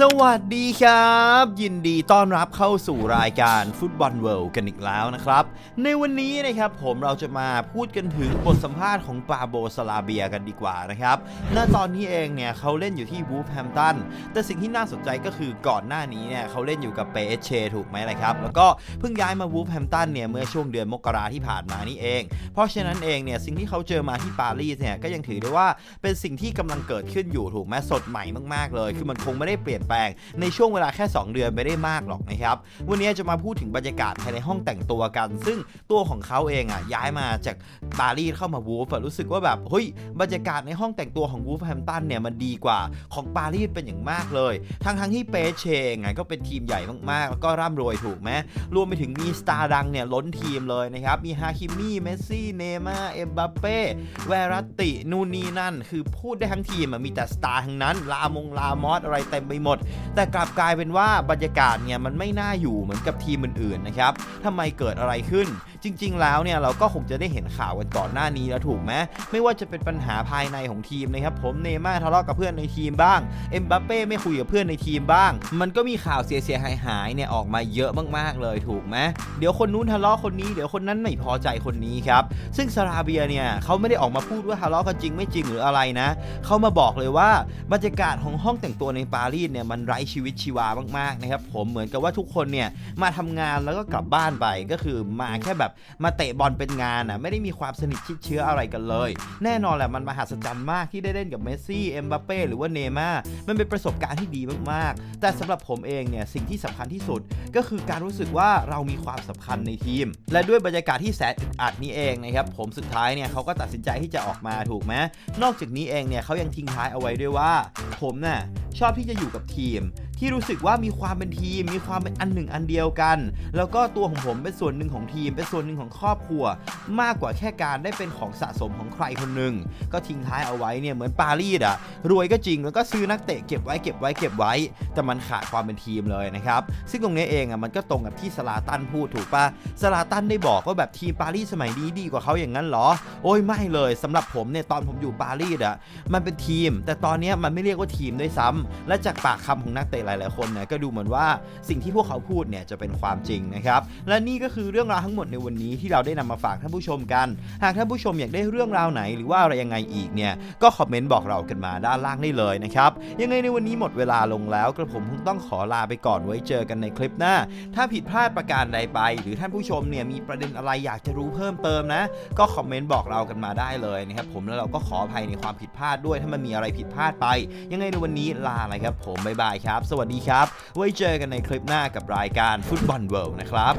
สวัสดีครับ ยินดีต้อนรับเข้าสู่รายการฟุตบอลเวิลด์กันอีกแล้วนะครับ ในวันนี้นะครับผมเราจะมาพูดกันถึงบทสัมภาษณ์ของปาโบสลาเบียกันดีกว่านะครับณตอนนี้เองเนี่ยเขาเล่นอยู่ที่วูฟแฮมตันแต่สิ่งที่น่าสนใจก็คือก่อนหน้านี้เนี่ยเขาเล่นอยู่กับเปเชถูกไหมล่ะครับ แล้วก็เพิ่งย้ายมาวูฟแฮมตันเนี่ยเมื่อช่วงเดือนมกราที่ผ่านมานี่เอง เพราะฉะนั้นเองเนี่ยสิ่งที่เขาเจอมาที่ปารีสเนี่ยก็ยังถือได้ว่าเป็นสิ่งที่กำลังเกิดขึ้นอยู่ถูกไหมสดใหม่มากๆเลย คือมันคงไม่ได้เปลี่ยนแปลง ในช่วงเวลาแค่ 2 เดือนไม่ได้มากหรอกนะครับวันนี้จะมาพูดถึงบรรยากาศภายในห้องแต่งตัวกัน ซึ่งตัวของเขาเองอะย้ายมาจากปารีสเข้ามาวูฟรู้สึกว่าแบบเฮ้ยบรรยากาศในห้องแต่งตัวของวูฟแฮมตันเนี่ยมันดีกว่าของปารีสเป็นอย่างมากเลยทั้งทั้งที่เปเชงไงก็เป็นทีมใหญ่มากๆ แล้วก็ร่ำรวยถูกไหมรวมไปถึงมีสตาร์ดังเนี่ยล้นทีมเลยนะครับมีฮาคิมี่เมสซี่เนย์มาร์เอ็มบัปเป้แวรัตตินูนีนั่น คือพูดได้ทั้งทีมมีแต่สตาร์ทั้งนั้นลามงลามอสอะไรเต็มไปหมดแต่กลับกลายเป็นว่าบรรยากาศเนี่ยมันไม่น่าอยู่เหมือนกับทีมอื่นๆนะครับทำไมเกิดอะไรขึ้น จริง ๆ แล้วเนี่ยเราก็คงจะได้เห็นข่าวกันก่อนหน้านี้แล้วถูกไหมไม่ว่าจะเป็นปัญหาภายในของทีมนะครับผมเนย์ม่าร์ทะเลาะกับเพื่อนในทีมบ้างเอ็มบัปเป้ไม่คุยกับเพื่อนในทีมบ้าง มันก็มีข่าวเสียๆหายๆเนี่ยออกมาเยอะมากๆเลยถูกไหมเดี๋ยวคนนู้นทะเลาะคนนี้เดี๋ยวคนนั้นไม่พอใจคนนี้ครับซึ่งซาราเบียเนี่ยเขาไม่ได้ออกมาพูดว่าทะเลาะกันจริงไม่จริงหรืออะไรนะเขามาบอกเลยว่าบรรยากาศของห้องแต่งตัวในปารีสเนี่ยมันไร้ชีวิตชีวามากๆนะครับผมเหมือนกับว่าทุกคนเนี่ยมาทำงานแล้วก็กลับบ้านไปก็คือมาแค่แบบมาเตะบอลเป็นงานอะไม่ได้มีความสนิทชิดเชื้ออะไรกันเลย แน่นอนแหละมันมหัศจรรย์มากที่ได้เล่นกับเมสซี่เอ็มบัปเป้หรือว่าเนย์ม่ามันเป็นประสบการณ์ที่ดีมากๆ แต่สำหรับผมเองเนี่ยสิ่งที่สำคัญที่สุด ก็คือการรู้สึกว่าเรามีความสำคัญในทีม และด้วยบรรยากาศที่แสนอึดอัดนี้เองนะครับผมสุดท้ายเนี่ยเขาก็ตัดสินใจที่จะออกมาถูกไหมนอกจากนี้เองเนี่ยเขายังทิ้งท้ายเอาไว้ด้วยว่า ผมน่ะชอบที่จะอยู่กับทีมที่รู้สึกว่ามีความเป็นทีม มีความเป็นอันหนึ่งอันเดียวกัน แล้วก็ตัวของผมเป็นส่วนหนึ่งของทีม เป็นส่วนหนึ่งของครอบครัว มากกว่าแค่การได้เป็นของสะสมของใครคนหนึ่งก็ทิ้งท้ายเอาไว้เนี่ยเหมือนปารีสอะรวยก็จริงแล้วก็ซื้อนักเตะเก็บไว้เก็บไว้เก็บไว้ แต่มันขาดความเป็นทีมเลยนะครับซึ่งตรงนี้เองอะมันก็ตรงกับที่สลาตันพูดถูกปะสลาตันได้บอกว่าแบบทีมปารีสสมัยนี้ดีกว่าเขาอย่างนั้นเหรอ โอ้ยไม่เลยสำหรับผมเนี่ยตอนผมอยู่ปารีสอะมันเป็นทีม แต่ตอนนี้มันไม่เรียกว่าทีมด้วยซ้ำและจากปากคำของนักเตะหลาย ๆ คนเนี่ยก็ดูเหมือนว่าสิ่งที่พวกเขาพูดเนี่ยจะเป็นความจริงนะครับ และนี่ก็คือเรื่องราวทั้งหมดในวันนี้ที่เราได้นำมาฝากท่านผู้ชมกัน หากท่านผู้ชมอยากได้เรื่องราวไหนหรือว่าอะไรยังไงอีกเนี่ยก็คอมเมนต์บอกเรากันมาด้านล่างได้เลยนะครับ ยังไงในวันนี้หมดเวลาลงแล้วกระผมคงต้องขอลาไปก่อนไว้เจอกันในคลิปหน้า ถ้าผิดพลาดประการใดไป หรือท่านผู้ชมเนี่ยมีประเด็นอะไรอยากจะรู้เพิ่มเติมนะ ก็คอมเมนต์บอกเรากันมาได้เลยนะครับผมแล้วเราก็ขออภัยในความผิดพลาดด้วย ถ้ามันมีอะไรผิดพลาดไป ยังไงในวันนี้ลาเลยครับผมบ๊ายบายครับสวัสดีครับ ไว้เจอกันในคลิปหน้ากับรายการฟุตบอลเวิลด์นะครับ